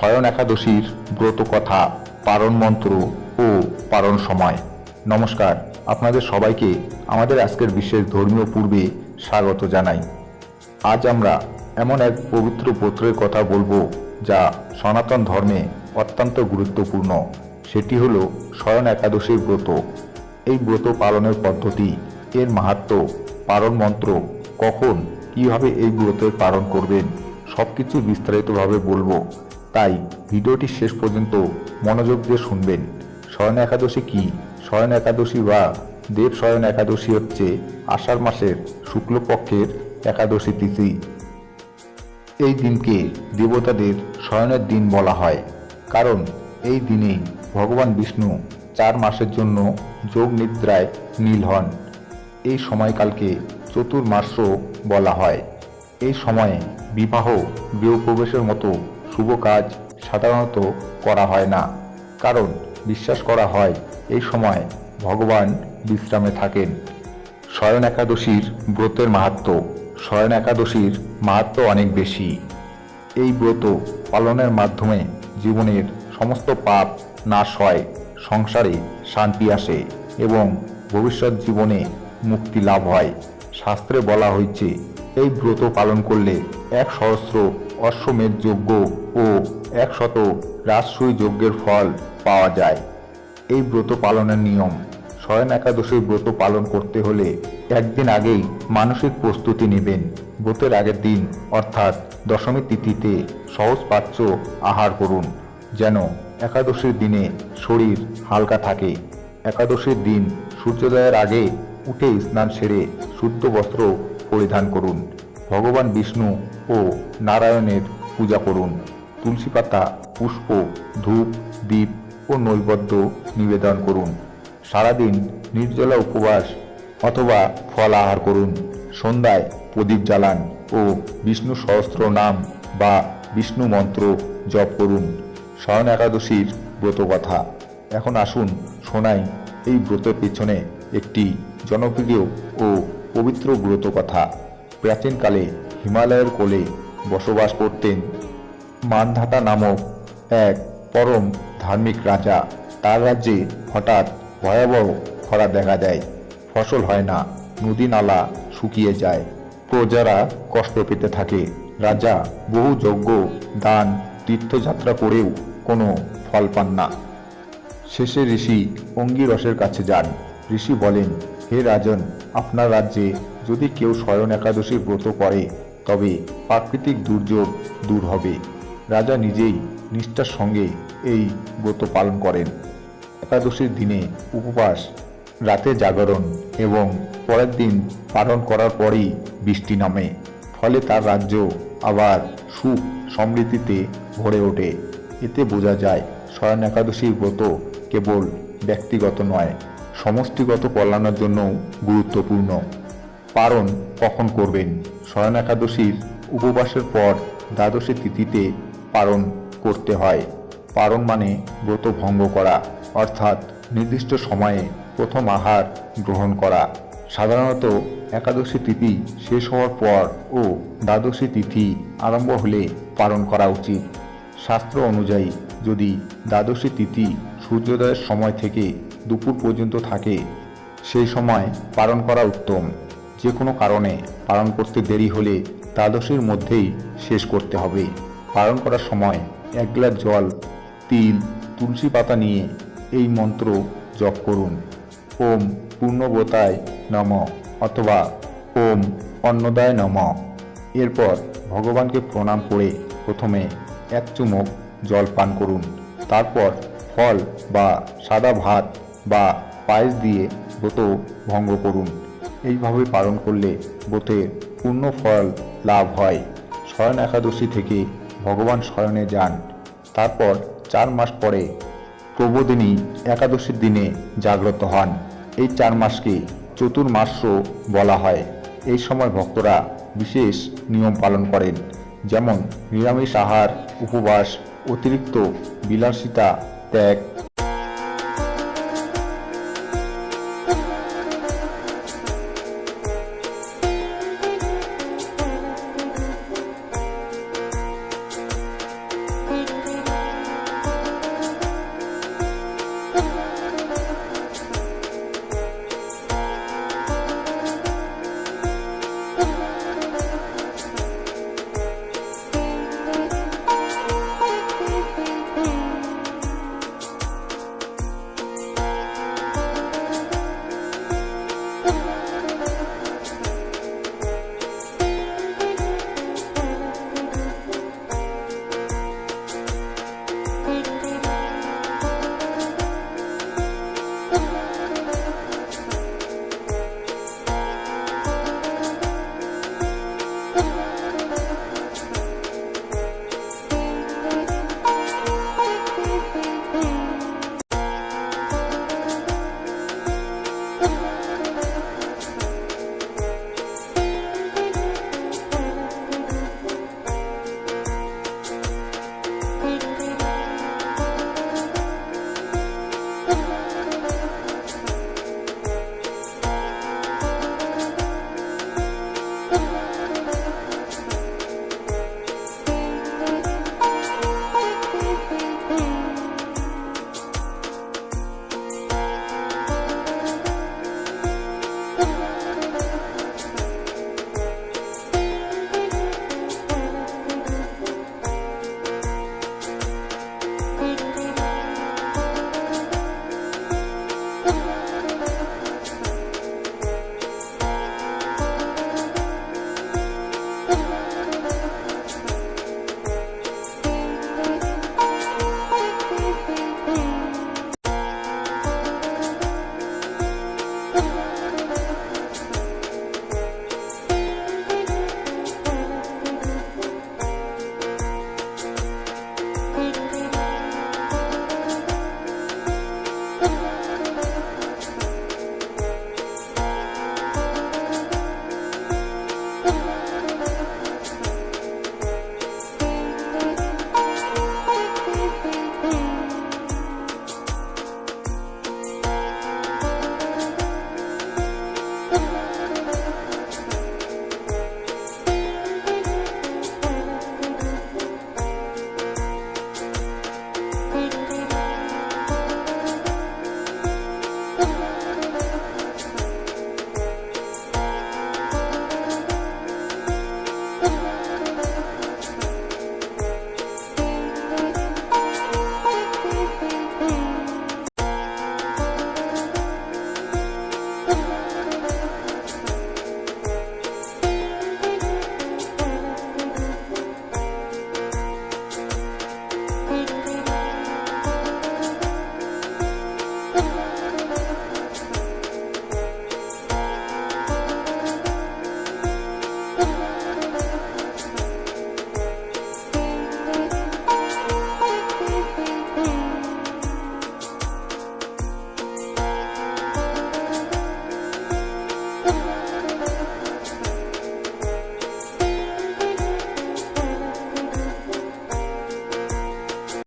শয়ন একাদশীর ব্রত কথা, পারণ মন্ত্র ও পারণ সময়। নমস্কার, আপনাদের সবাইকে আমাদের আজকের বিশেষ ধর্মীয় পূর্বে স্বাগত জানাই। আজ আমরা এমন এক পবিত্র পত্রের কথা বলব যা সনাতন ধর্মে অত্যন্ত গুরুত্বপূর্ণ। সেটি হল শয়ন একাদশীর ব্রত। এই ব্রত পালনের পদ্ধতি, এর মাহাত্ম্য পারণ মন্ত্র, কখন, কীভাবে এই ব্রতের পালন করবেন সব কিছু বিস্তারিতভাবে বলব। তাই ভিডিওটি শেষ পর্যন্ত মনোযোগ দিয়ে শুনবেন। শয়ন একাদশী কি? শয়ন একাদশী বা দেব শয়ন একাদশী হচ্ছে আষাঢ় মাসের শুক্লপক্ষের একাদশী তিথি। এই দিনকে দেবতাদের শয়নের দিন বলা হয়। কারণ এই দিনেই ভগবান বিষ্ণু চার মাসের জন্য যোগ নিদ্রায় নীল হন। এই সময়কালকে চতুর্মাস্য বলা হয়। এই সময়ে বিবাহ, গৃহপ্রবেশের মতো শুভ কাজ সাধারণত করা হয় না। কারণ বিশ্বাস করা হয় এই সময় ভগবান বিশ্রামে থাকেন। শয়ন একাদশীর ব্রতের মাহাত্ম্য শয়ন একাদশীর মাহাত্ম্য অনেক বেশি। এই ব্রত পালনের মাধ্যমে জীবনের সমস্ত পাপ নাশ হয়, সংসারে শান্তি আসে এবং ভবিষ্যৎ জীবনে মুক্তি লাভ হয়। শাস্ত্রে বলা হয়েছে, এই ব্রত পালন করলে এক সহস্র অশ্বমেধ যজ্ঞ ও একশত রাজসূয় যজ্ঞের ফল পাওয়া যায়। এই ব্রত পালনের নিয়ম শয়ন একাদশীর ব্রত পালন করতে হলে একদিন আগেই মানসিক প্রস্তুতি নেবেন। ব্রতের আগের দিন, অর্থাৎ দশমী তিথিতে সহজ পাচ্য আহার করুন, যেন একাদশীর দিনে শরীর হালকা থাকে। একাদশীর দিন সূর্যোদয়ের আগে উঠে স্নান সেরে শুদ্ধ বস্ত্র পরিধান করুন। ভগবান বিষ্ণু ও নারায়ণের পূজা করুন। তুলসী পাতা, পুষ্প, ধূপ দীপ ও নৈবদ্য নিবেদন করুন। সারাদিন নির্জলা উপবাস অথবা ফল আহার করুন। সন্ধ্যায় প্রদীপ জ্বালান ও বিষ্ণু সহস্র নাম বা বিষ্ণু মন্ত্র জপ করুন। শয়ন একাদশীর ব্রত কথা এখন আসুন শোনাই এই ব্রতের পেছনে একটি জনপ্রিয় ও পবিত্র ব্রত কথা প্রাচীনকালে হিমালয়ের কোলে বসবাস করতেন। মানধাতা নামক এক পরম ধার্মিক রাজা, তার রাজ্যে হঠাৎ ভয়াবহ খরা দেখা দেয়। ফসল হয় না, নদী নালা শুকিয়ে যায়। প্রজারা কষ্ট পেতে থাকে। রাজা বহু যজ্ঞ, দান, তীর্থযাত্রা করেও কোনো ফল পান না। শেষে ঋষি অঙ্গিরসের কাছে যান। ঋষি বলেন, হে রাজন, আপনার রাজ্যে যদি কেউ স্বয়ন একাদশীর ব্রত করে, তবে প্রাকৃতিক দুর্যোগ দূর হবে। রাজা নিজেই নিষ্ঠার সঙ্গে এই ব্রত পালন করেন। একাদশীর দিনে উপবাস, রাতে জাগরণ এবং পরের দিন পালন করার পরেই বৃষ্টি নামে। ফলে তার রাজ্য আবার সুখ সমৃদ্ধিতে ভরে ওঠে। এতে বোঝা যায়, স্বয়ন একাদশীর ব্রত কেবল ব্যক্তিগত নয়, সমষ্টিগত কল্যাণের জন্যও গুরুত্বপূর্ণ। পারণ কখন করবেন? স্বয়ন একাদশীর উপবাসের পর দ্বাদশী তিথিতে পারণ করতে হয়। পারণ মানে ব্রত ভঙ্গ করা, অর্থাৎ নির্দিষ্ট সময়ে প্রথম আহার গ্রহণ করা। সাধারণত একাদশী তিথি শেষ হওয়ার পর ও দ্বাদশী তিথি আরম্ভ হলে পালন করা উচিত। শাস্ত্র অনুযায়ী যদি দ্বাদশী তিথি সূর্যোদয়ের সময় থেকে দুপুর পর্যন্ত থাকে, সেই সময় পালন করা উত্তম। যে কোনো কারণে পালন করতে দেরি হলে দ্বাদশীর মধ্যেই শেষ করতে হবে। পালন করার সময় এক গ্লাস জল, তিল, তুলসী পাতা নিয়ে এই মন্ত্র জপ করুন। ওম পূর্ণবতায় নম অথবা ওম অন্নদায় নম। এরপর ভগবানকে প্রণাম করে প্রথমে এক চুমুক জল পান করুন। তারপর ফল বা সাদা ভাত বা পায়েস দিয়ে ব্রত ভঙ্গ করুন। এইভাবে পালন করলে ব্রতের পূর্ণ ফল লাভ হয়। শয়ন একাদশী থেকে ভগবান শয়নে যান। তারপর চার মাস পরে প্রবোদিনী একাদশীর দিনে জাগ্রত হন। এই চার মাসকে চতুর্মাস্য বলা হয়। এই সময় ভক্তরা বিশেষ নিয়ম পালন করেন। যেমন নিরামিষ আহার, উপবাস, অতিরিক্ত বিলাসিতা, ত্যাগ